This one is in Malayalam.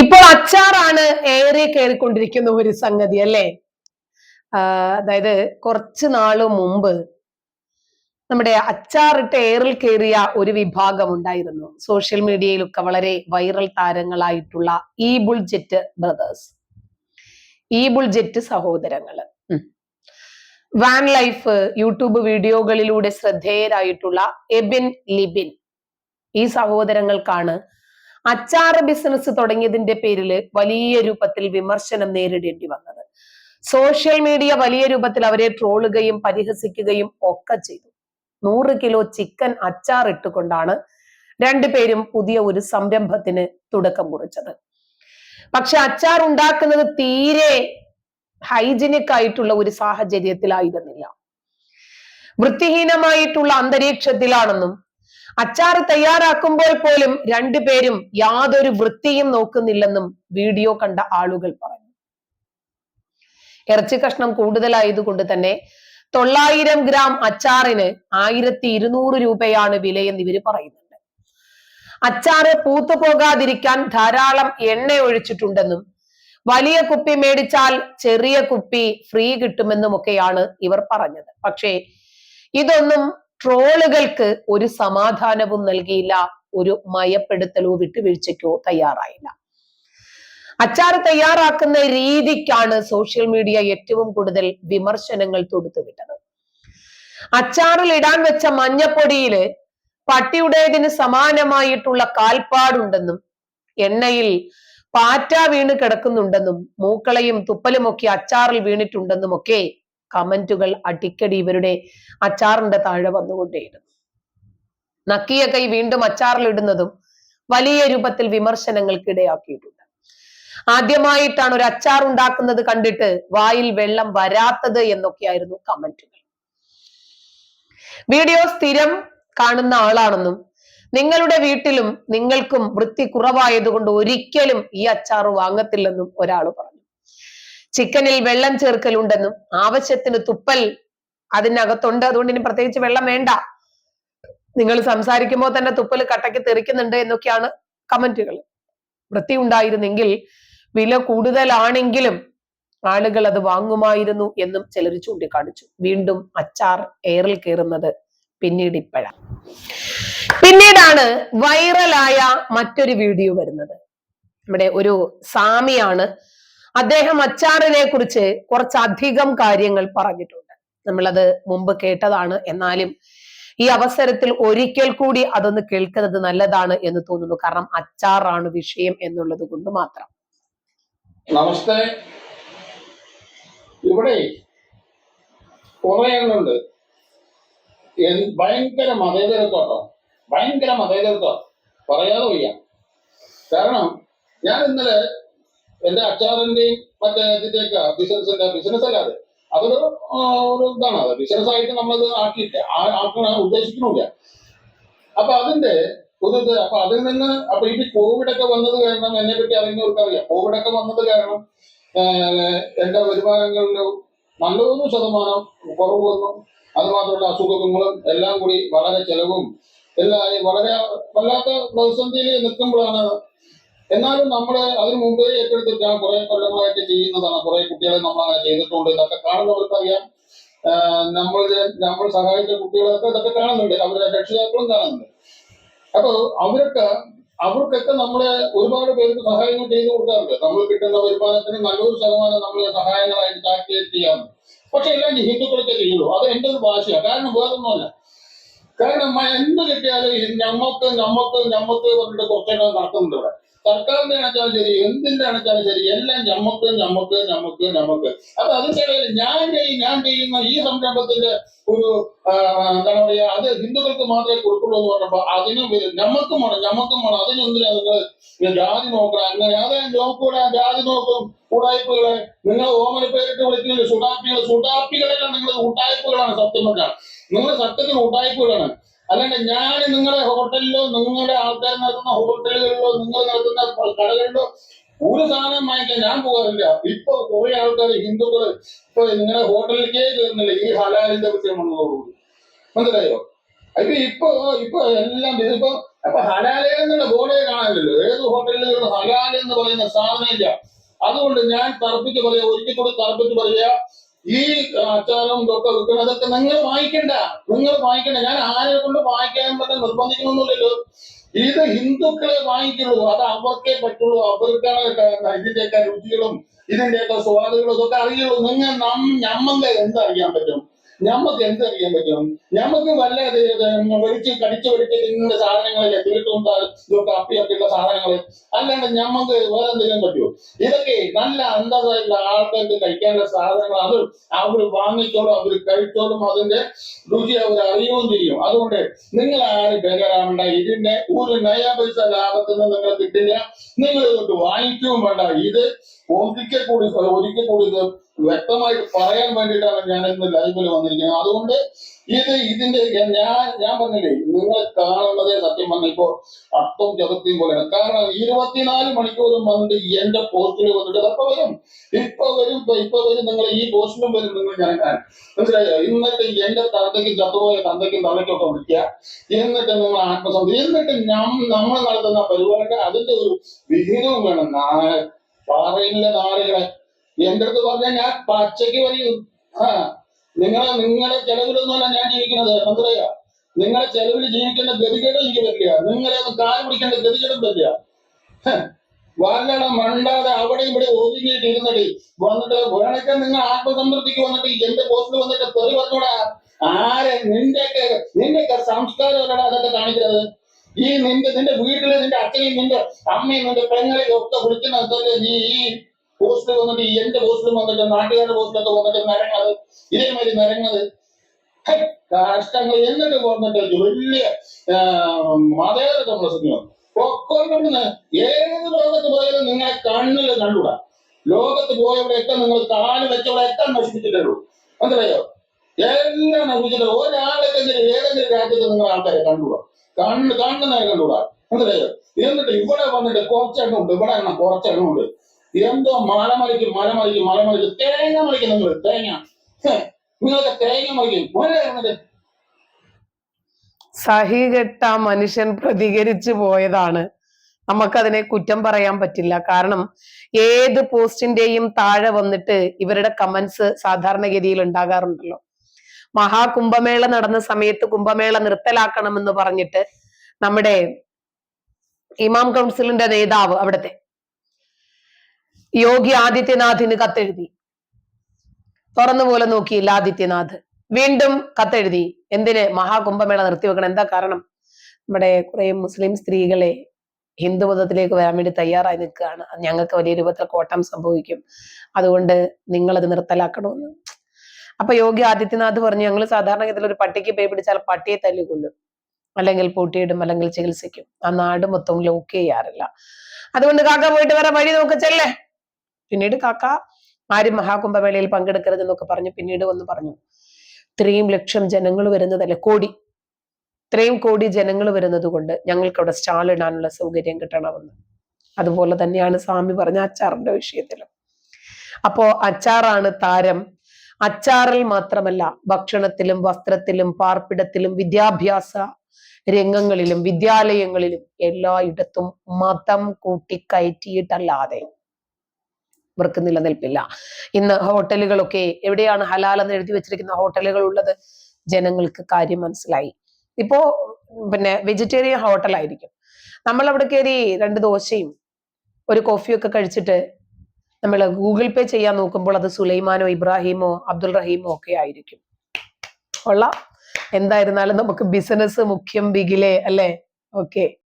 ഇപ്പോൾ അച്ചാറാണ് ഏറെ കയറിക്കൊണ്ടിരിക്കുന്ന ഒരു സംഗതി അല്ലേ? അതായത് കുറച്ച് നാൾ മുമ്പ് നമ്മുടെ അച്ചാറിട്ട് ഏറിൽ കയറിയ ഒരു വിഭാഗം ഉണ്ടായിരുന്നു. സോഷ്യൽ മീഡിയയിലൊക്കെ വളരെ വൈറൽ താരങ്ങളായിട്ടുള്ള ഈ ബുൾജെറ്റ് ബ്രദേഴ്സ്. ഈ ബുൾജെറ്റ് സഹോദരങ്ങൾ വാൻ ലൈഫ് യൂട്യൂബ് വീഡിയോകളിലൂടെ ശ്രദ്ധേയരായിട്ടുള്ള എബിൻ ലിബിൻ ഈ സഹോദരങ്ങൾക്കാണ് അച്ചാർ ബിസിനസ് തുടങ്ങിയതിന്റെ പേരിൽ വലിയ രൂപത്തിൽ വിമർശനം നേരിടേണ്ടി വന്നത്. സോഷ്യൽ മീഡിയ വലിയ രൂപത്തിൽ അവരെ ട്രോളുകയും പരിഹസിക്കുകയും ഒക്കെ ചെയ്തു. നൂറ് കിലോ ചിക്കൻ അച്ചാർ ഇട്ടുകൊണ്ടാണ് രണ്ടുപേരും പുതിയ ഒരു സംരംഭത്തിന് തുടക്കം കുറിച്ചത്. പക്ഷെ അച്ചാർ ഉണ്ടാക്കുന്നത് തീരെ ഹൈജീനിക് ആയിട്ടുള്ള ഒരു സാഹചര്യത്തിലായിരുന്നില്ല. വൃത്തിഹീനമായിട്ടുള്ള അന്തരീക്ഷത്തിലാണെന്നും അച്ചാർ തയ്യാറാക്കുമ്പോൾ പോലും രണ്ടുപേരും യാതൊരു വൃത്തിയും നോക്കുന്നില്ലെന്നും വീഡിയോ കണ്ട ആളുകൾ പറഞ്ഞു. ഇറച്ചി കഷ്ണം കൂടുതലായതുകൊണ്ട് തന്നെ തൊള്ളായിരം ഗ്രാം അച്ചാറിന് ആയിരത്തി ഇരുന്നൂറ് രൂപയാണ് വിലയെന്ന് ഇവർ പറയുന്നുണ്ട്. അച്ചാറ് പൂത്തു പോകാതിരിക്കാൻ ധാരാളം എണ്ണ ഒഴിച്ചിട്ടുണ്ടെന്നും വലിയ കുപ്പി മേടിച്ചാൽ ചെറിയ കുപ്പി ഫ്രീ കിട്ടുമെന്നുമൊക്കെയാണ് ഇവർ പറഞ്ഞത്. പക്ഷേ ഇതൊന്നും ട്രോളുകൾക്ക് ഒരു സമാധാനവും നൽകിയില്ല ഒരു മയപ്പെടുത്തലോ വിട്ടുവീഴ്ചയ്ക്കോ തയ്യാറായില്ല. അച്ചാർ തയ്യാറാക്കുന്ന രീതിക്കാണ് സോഷ്യൽ മീഡിയ ഏറ്റവും കൂടുതൽ വിമർശനങ്ങൾ തൊടുത്തുവിട്ടത്. അച്ചാറിൽ ഇടാൻ വെച്ച മഞ്ഞപ്പൊടിയിൽ പട്ടിയുടേതിന് സമാനമായിട്ടുള്ള കാൽപ്പാടുണ്ടെന്നും എണ്ണയിൽ പാറ്റ വീണ് കിടക്കുന്നുണ്ടെന്നും മൂക്കളയും തുപ്പലുമൊക്കെ അച്ചാറിൽ വീണിട്ടുണ്ടെന്നും ഒക്കെ കമന്റുകൾ അടിക്കടി ഇവരുടെ അച്ചാറിന്റെ താഴെ വന്നുകൊണ്ടേയിരുന്നു. നക്കിയ കൈ വീണ്ടും അച്ചാറിലിടുന്നതും വലിയ രൂപത്തിൽ വിമർശനങ്ങൾക്ക് ഇടയാക്കിയിട്ടുണ്ട്. ആദ്യമായിട്ടാണ് ഒരു അച്ചാർ ഉണ്ടാക്കുന്നത് കണ്ടിട്ട് വായിൽ വെള്ളം വരാത്തത് എന്നൊക്കെയായിരുന്നു കമന്റുകൾ. വീഡിയോ സ്ഥിരം കാണുന്ന ആളാണെന്നും നിങ്ങളുടെ വീട്ടിലും നിങ്ങൾക്കും വൃത്തി കുറവായതുകൊണ്ട് ഒരിക്കലും ഈ അച്ചാർ വാങ്ങത്തില്ലെന്നും ഒരാൾ പറഞ്ഞു. ചിക്കനിൽ വെള്ളം ചേർക്കലുണ്ടെന്നും ആവശ്യത്തിന് തുപ്പൽ അതിനകത്തുണ്ട്. അതുകൊണ്ട് ഇനി പ്രത്യേകിച്ച് വെള്ളം വേണ്ട. നിങ്ങൾ സംസാരിക്കുമ്പോൾ തന്നെ തുപ്പൽ കട്ടയ്ക്ക് തെറിക്കുന്നുണ്ട് എന്നൊക്കെയാണ് കമന്റുകൾ. വൃത്തി ഉണ്ടായിരുന്നെങ്കിൽ വില കൂടുതലാണെങ്കിലും ആളുകൾ അത് വാങ്ങുമായിരുന്നു എന്നും ചിലർ ചൂണ്ടിക്കാണിച്ചു. വീണ്ടും അച്ചാർ എയറിൽ കയറുന്നത് പിന്നീട് ഇപ്പോഴാണ് പിന്നീടാണ് വൈറലായ മറ്റൊരു വീഡിയോ വരുന്നത്. നമ്മുടെ ഒരു സാമിയാണ് അദ്ദേഹം അച്ചാറിനെ കുറിച്ച് കുറച്ചധികം കാര്യങ്ങൾ പറഞ്ഞിട്ടുണ്ട്. നമ്മളത് മുമ്പ് കേട്ടതാണ്. എന്നാലും ഈ അവസരത്തിൽ ഒരിക്കൽ കൂടി അതൊന്ന് കേൾക്കുന്നത് നല്ലതാണ് എന്ന് തോന്നുന്നു. കാരണം അച്ചാറാണ് വിഷയം എന്നുള്ളത് കൊണ്ട് മാത്രം. നമസ്തേ. ഇവിടെ കുറെ ഭയങ്കര മതേതരത്വട്ടോ. ഭയങ്കര മതേതരത്വം. പറയാതെ വയ്യ. കാരണം ഞാൻ ഇന്നലെ എന്റെ അച്ചാറിന്റെയും മറ്റേ ഇതിന്റെയൊക്കെ ബിസിനസിന്റെ ബിസിനസ് അല്ലാതെ. അതൊരു ഒരു ഇതാണ്. അത് ബിസിനസ് ആയിട്ട് നമ്മളത് ആക്കിയില്ല ആക്കണ ഉദ്ദേശിക്കുന്നില്ല അപ്പൊ അതിന്റെ ഒരു ഇത് അപ്പൊ അതിൽ നിന്ന് അപ്പൊ ഈ കോവിഡ് ഒക്കെ വന്നത് കാരണം എന്നെ പറ്റി അറിയുന്നവർക്ക് അറിയാം. കോവിഡ് ഒക്കെ വന്നത് കാരണം എന്റെ വരുമാനങ്ങളിലും നല്ലൊരു ശതമാനം കുറവ് വന്നു. അത് മാത്രമല്ല അസുഖങ്ങളും എല്ലാം കൂടി വളരെ ചെലവും എല്ലാം വളരെ വല്ലാത്ത പ്രതിസന്ധിയിൽ നിൽക്കുമ്പോഴാണ് എന്നാലും നമ്മൾ അതിനു മുമ്പേ ഏറ്റെടുത്തിട്ട് കുറെ കൊല്ലങ്ങളായിട്ട് ചെയ്യുന്നതാണ്. കുറെ കുട്ടികളെ നമ്മൾ അങ്ങനെ ചെയ്തിട്ടുണ്ട്. ഇതൊക്കെ കാണുന്നവർക്കറിയാം നമ്മൾ നമ്മൾ സഹായിച്ച കുട്ടികളൊക്കെ ഇതൊക്കെ കാണുന്നുണ്ട്. അവരുടെ രക്ഷിതാക്കളും കാണുന്നുണ്ട്. അപ്പൊ അവരൊക്കെ അവർക്കൊക്കെ നമ്മൾ ഒരുപാട് പേർക്ക് സഹായങ്ങൾ ചെയ്തു കൊടുക്കാറുണ്ട്. നമ്മൾ കിട്ടുന്ന വരുമാനത്തിന് നല്ലൊരു ശതമാനം നമ്മൾ സഹായങ്ങളായിട്ട് കാൽക്കുലേറ്റ് ചെയ്യാറുണ്ട്. പക്ഷെ എല്ലാം ഹിന്ദുക്കളൊക്കെ ചെയ്യുള്ളൂ. അത് എന്റെ ഒരു ഭാഷയാണ് കാരണം വേറൊന്നുമല്ല. കാരണം എന്ത് കിട്ടിയാലും ഞമ്മക്ക് നമ്മക്ക് ഞമ്മക്ക് പറഞ്ഞിട്ട് കുറച്ചൊക്കെ നടക്കുന്നുണ്ട് ഇവിടെ. സർക്കാരിന്റെ ആണെച്ചാലും ശരി എന്തിന്റെ ആണെച്ചാലും ശരി എല്ലാം ഞമ്മക്ക് ഞമ്മക്ക് ഞമ്മക്ക് ഞമ്മക്ക്. അപ്പൊ അതിന്റെ ഞാൻ ചെയ്യും ഞാൻ ചെയ്യുന്ന ഈ സംരംഭത്തിന്റെ ഒരു എന്താണ് പറയാ അത് ഹിന്ദുക്കൾക്ക് മാത്രമേ കൊടുക്കുള്ളൂ എന്ന് പറഞ്ഞപ്പോ അതിനും ഞമ്മക്കും വേണം ഞമ്മക്കും വേണം. അതിനെന്തിനാ നിങ്ങൾ ജാതി നോക്കണം? അങ്ങനെ അതെ നോക്കൂടാ ജാതി നോക്കും. കൂടായ്പകളെ നിങ്ങൾ ഓമന പേരിട്ട് വിളിക്കുന്നത് സുഡാപ്പികൾ സുഡാപ്പികളെല്ലാം നിങ്ങൾ കൂട്ടായ്പകളാണ് സത്യം പറഞ്ഞാൽ. നിങ്ങൾ സത്യത്തിൽ ഉടായ്പകളാണ് അല്ലാണ്ട് ഞാൻ നിങ്ങളുടെ ഹോട്ടലിലോ നിങ്ങളുടെ ആൾക്കാർ നടത്തുന്ന ഹോട്ടലുകളിലോ നിങ്ങൾ നടത്തുന്ന കടകളിലോ ഒരു സാധനം വാങ്ങിക്കാൻ ഞാൻ പോകാറില്ല. ഇപ്പൊ കുറെ ആൾക്കാർ ഹിന്ദുക്കൾ ഇപ്പൊ നിങ്ങളുടെ ഹോട്ടലിലേക്കേ കയറുന്നില്ല. ഈ ഹലാലിന്റെ വിഷയം മനസ്സിലായോ? അപ്പൊ ഇപ്പൊ ഇപ്പൊ എല്ലാം ഇതിപ്പോ അപ്പൊ ഹലാല എന്നുള്ള ബോർഡേ കാണാനില്ലല്ലോ. ഏത് ഹോട്ടലിൽ ഹലാൽ എന്ന് പറയുന്ന സാധനമില്ല അതുകൊണ്ട് ഞാൻ തറപ്പിച്ച് പറയാ ഒരിക്കൽ കൂടി തറപ്പിച്ച് പറയാ. ഈ ആചാരം ഇതൊക്കെ വിൽക്കുന്നതൊക്കെ നിങ്ങൾ വായിക്കണ്ട. നിങ്ങൾ വായിക്കണ്ട. ഞാൻ ആരെ കൊണ്ട് വായിക്കാൻ പറ്റാൻ നിർബന്ധിക്കണമെന്നില്ലല്ലോ. ഇത് ഹിന്ദുക്കളെ വാങ്ങിക്കുള്ളൂ അത് അവർക്കേ പറ്റുള്ളൂ. അവർക്കാണ് ഇതിന്റെയൊക്കെ രുചികളും ഇതിന്റെയൊക്കെ സ്വാദുകളും ഇതൊക്കെ അറിയുള്ളൂ. നിങ്ങൾ നം ഞമ്മക്ക് എന്തറിയാൻ പറ്റും? ഞമ്മക്ക് എന്തറിയാൻ പറ്റും? ഞമ്മക്ക് വല്ല ഒരിക്കൽ കടിച്ചു വെടിച്ച് തിന്നുന്ന സാധനങ്ങളിലെ തീട്ടും ഇതൊക്കെ അപ്പി അപ്പിയുള്ള സാധനങ്ങൾ അല്ലാണ്ട് ഞമ്മക്ക് വേറെ എന്തെങ്കിലും പറ്റുമോ ഇതൊക്കെ നല്ല അന്തസ്സായിട്ടുള്ള ആൾക്കാർക്ക് കഴിക്കാനുള്ള സാധനങ്ങൾ അത് അവർ വാങ്ങിച്ചോളും അവർ കഴിച്ചോളും. അതിന്റെ രുചി അവർ അറിയുകയും ചെയ്യും. അതുകൊണ്ട് നിങ്ങൾ ആരും ബേജാറാവണ്ട ഇതിന്റെ ഒരു നയ പൈസ ലാഭത്തിൽ നിന്ന് നിങ്ങൾ കിട്ടില്ല. നിങ്ങൾ ഇതൊട്ട് വാങ്ങിക്കുകയും വേണ്ട. ഇത് ഒരിക്കൽ കൂടി ഒരിക്കൽ കൂടി ഇത് വ്യക്തമായിട്ട് പറയാൻ വേണ്ടിയിട്ടാണ് ഞാൻ ഇന്ന് ലൈവിൽ വന്നിരിക്കുന്നത്. അതുകൊണ്ട് ഇത് ഇതിന്റെ ഞാൻ ഞാൻ പറഞ്ഞില്ലേ നിങ്ങൾ കാണുന്നതേ സത്യം ഇപ്പോ അർത്ഥം ചതുർത്തിയും പോലെയാണ്. കാരണം ഇരുപത്തിനാല് മണിക്കൂറും വന്നിട്ട് എന്റെ പോസ്റ്റിൽ വന്നിട്ട് അപ്പൊ വരും? ഇപ്പൊ വരും ഇപ്പൊ വരും നിങ്ങൾ ഈ പോസ്റ്റിലും വരും നിങ്ങൾ ഞാൻ മനസ്സിലായോ? എന്നിട്ട് എന്റെ തന്തയ്ക്കും ചത്തുപോയ തന്തയ്ക്കും തള്ളയ്ക്കൊക്കെ വിളിക്കുക. എന്നിട്ട് നിങ്ങൾ ആത്മസന്ധി എന്നിട്ട് നമ്മൾ നടത്തുന്ന പരിപാടിക്ക് അതിന്റെ ഒരു വിഹിതവും വേണം. പാറയിലെ നാളുകളെ എന്റെ അടുത്ത് പറഞ്ഞാൽ ഞാൻ പച്ചയ്ക്ക് പറയും ആ നിങ്ങളെ നിങ്ങളുടെ ചെലവിലൊന്നുമല്ല ഞാൻ ജീവിക്കുന്നത്. മന്ത്രിയ നിങ്ങളെ ചെലവിൽ ജീവിക്കേണ്ട ഗതികേടും എനിക്ക് പറ്റില്ല നിങ്ങളെ ഒന്ന് കാൽ പിടിക്കേണ്ട ഗതികേടും പറ്റില്ല വല്ലണം മണ്ടാതെ അവിടെ ഇവിടെ ഒതുങ്ങിയിട്ട് ഇരുന്നിട്ട് വന്നിട്ട് വേണൊക്കെ നിങ്ങൾ ആത്മസംതൃപ്തിക്ക് വന്നിട്ട് എന്റെ പോസ്റ്റിൽ വന്നിട്ട് തെറി പറഞ്ഞൂടാ. ആരെ നിന്റെയൊക്കെ നിന്റെയൊക്കെ സംസ്കാരം അതൊക്കെ കാണിക്കുന്നത്. ഈ നിന്റെ നിന്റെ വീട്ടിൽ നിന്റെ അച്ഛനെയും നിന്റെ അമ്മയും നിന്റെ പെങ്ങളെയും ഒക്കെ വിളിക്കുന്ന നീ ഈ പോസ്റ്റിൽ വന്നിട്ട് ഈ എന്റെ പോസ്റ്റിലും വന്നിട്ട് നാട്ടുകാരുടെ പോസ്റ്റിലൊക്കെ വന്നിട്ട് നിരങ്ങത് ഇതേമാതിരി നിരങ്ങത്. കഷ്ടങ്ങൾ എന്നിട്ട് വന്നിട്ട് വലിയ മതേതര പ്രസംഗം പൊക്കോണ്ടിരുന്ന് ഏത് ലോകത്ത് പോയാലും നിങ്ങളെ കണ്ണിൽ കണ്ടുകൂടാ ലോകത്ത് പോയവിടെയൊക്കെ നിങ്ങൾ കാൽ വെച്ചവിടെയൊക്കെ നശിപ്പിച്ചിട്ടുള്ളൂ മനസ്സിലായോ? എല്ലാം നശിപ്പിച്ചിട്ടുള്ളൂ ഒരാളെങ്കിലും ഏതെങ്കിലും രാജ്യത്ത് നിങ്ങൾ ആൾക്കാരെ കണ്ടുകൂടാ കണ്ണ് കണ്ണുനേരെ കണ്ടുകൂടാ മനസ്സിലായോ എന്നിട്ട് ഇവിടെ വന്നിട്ട് കുറച്ചെണ്ണം ഉണ്ട് ഇവിടെ എണ്ണം കുറച്ചെണ്ണം ഉണ്ട് എന്തോ മലമറിക്കും മറിക്കും മലമറിക്കും മല മറിക്കും തേങ്ങ മറിക്കും നിങ്ങൾ തേങ്ങ. നിങ്ങൾക്ക് തേങ്ങ മറിക്കും. മോനെ സഹികെട്ട മനുഷ്യൻ പ്രതികരിച്ചു പോയതാണ്. നമുക്കതിനെ കുറ്റം പറയാൻ പറ്റില്ല. കാരണം ഏത് പോസ്റ്റിന്റെയും താഴെ വന്നിട്ട് ഇവരുടെ കമന്റ്സ് സാധാരണഗതിയിൽ ഉണ്ടാകാറുണ്ടല്ലോ. മഹാകുംഭമേള നടന്ന സമയത്ത് കുംഭമേള നിർത്തലാക്കണമെന്ന് പറഞ്ഞിട്ട് നമ്മുടെ ഇമാം കൗൺസിലിന്റെ നേതാവ് അവിടുത്തെ യോഗി ആദിത്യനാഥിന് കത്തെഴുതി. തുറന്നു പോലെ നോക്കിയില്ല ആദിത്യനാഥ്. വീണ്ടും കത്തെഴുതി. എന്തിന് മഹാകുംഭമേള നിർത്തിവെക്കണം എന്താ കാരണം? നമ്മുടെ കുറെ മുസ്ലിം സ്ത്രീകളെ ഹിന്ദു മതത്തിലേക്ക് വരാൻ വേണ്ടി തയ്യാറായി നിൽക്കുകയാണ്. ഞങ്ങൾക്ക് വലിയ രൂപത്തിൽ കോട്ടം സംഭവിക്കും. അതുകൊണ്ട് നിങ്ങൾ അത് നിർത്തലാക്കണമെന്ന്. അപ്പൊ യോഗി ആദിത്യനാഥ് പറഞ്ഞു ഞങ്ങൾ സാധാരണഗതിയിൽ ഒരു പട്ടിക്ക് പേ പിടിച്ചാൽ പട്ടിയെ തല്ലിക്കൊല്ലും അല്ലെങ്കിൽ പൂട്ടിയിടും അല്ലെങ്കിൽ ചികിത്സിക്കും. ആ നാട് മൊത്തം ലോക്ക് ചെയ്യാറില്ല. അതുകൊണ്ട് കാക്ക പോയിട്ട് വരെ വഴി നോക്ക് ചെല്ലേ. പിന്നീട് കാക്ക ആരും മഹാകുംഭമേളയിൽ പങ്കെടുക്കരുത് എന്നൊക്കെ പറഞ്ഞു പിന്നീട് വന്ന് പറഞ്ഞു ഇത്രയും ലക്ഷം ജനങ്ങൾ വരുന്നതല്ലേ? കോടി. ഇത്രയും കോടി ജനങ്ങൾ വരുന്നത് കൊണ്ട് ഞങ്ങൾക്ക് അവിടെ സ്റ്റാൾ ഇടാനുള്ള സൗകര്യം കിട്ടണമെന്ന്. അതുപോലെ തന്നെയാണ് സ്വാമി പറഞ്ഞ അച്ചാറിന്റെ വിഷയത്തിലും. അപ്പോ അച്ചാറാണ് താരം അച്ചാറിൽ മാത്രമല്ല ഭക്ഷണത്തിലും വസ്ത്രത്തിലും പാർപ്പിടത്തിലും വിദ്യാഭ്യാസ രംഗങ്ങളിലും വിദ്യാലയങ്ങളിലും എല്ലായിടത്തും മതം കൂട്ടിക്കയറ്റിയിട്ടല്ലാതെ ഇവർക്ക് നിലനിൽപ്പില്ല. ഇന്ന് ഹോട്ടലുകളൊക്കെ എവിടെയാണ് ഹലാൽ എന്ന് എഴുതി വെച്ചിരിക്കുന്ന ഹോട്ടലുകൾ ഉള്ളത്? ജനങ്ങൾക്ക് കാര്യം മനസ്സിലായി. ഇപ്പോ പിന്നെ വെജിറ്റേറിയൻ ഹോട്ടലായിരിക്കും. നമ്മൾ അവിടെ കയറി രണ്ട് ദോശയും ഒരു കോഫിയൊക്കെ കഴിച്ചിട്ട് നമ്മൾ ഗൂഗിൾ പേ ചെയ്യാൻ നോക്കുമ്പോൾ അത് സുലൈമാനോ ഇബ്രാഹിമോ അബ്ദുൾ റഹീമോ ഒക്കെ ആയിരിക്കും. കൊള്ളാം. എന്തായിരുന്നാലും നമുക്ക് ബിസിനസ് മുഖ്യം ബിഗിലെ അല്ലേ? ഓക്കെ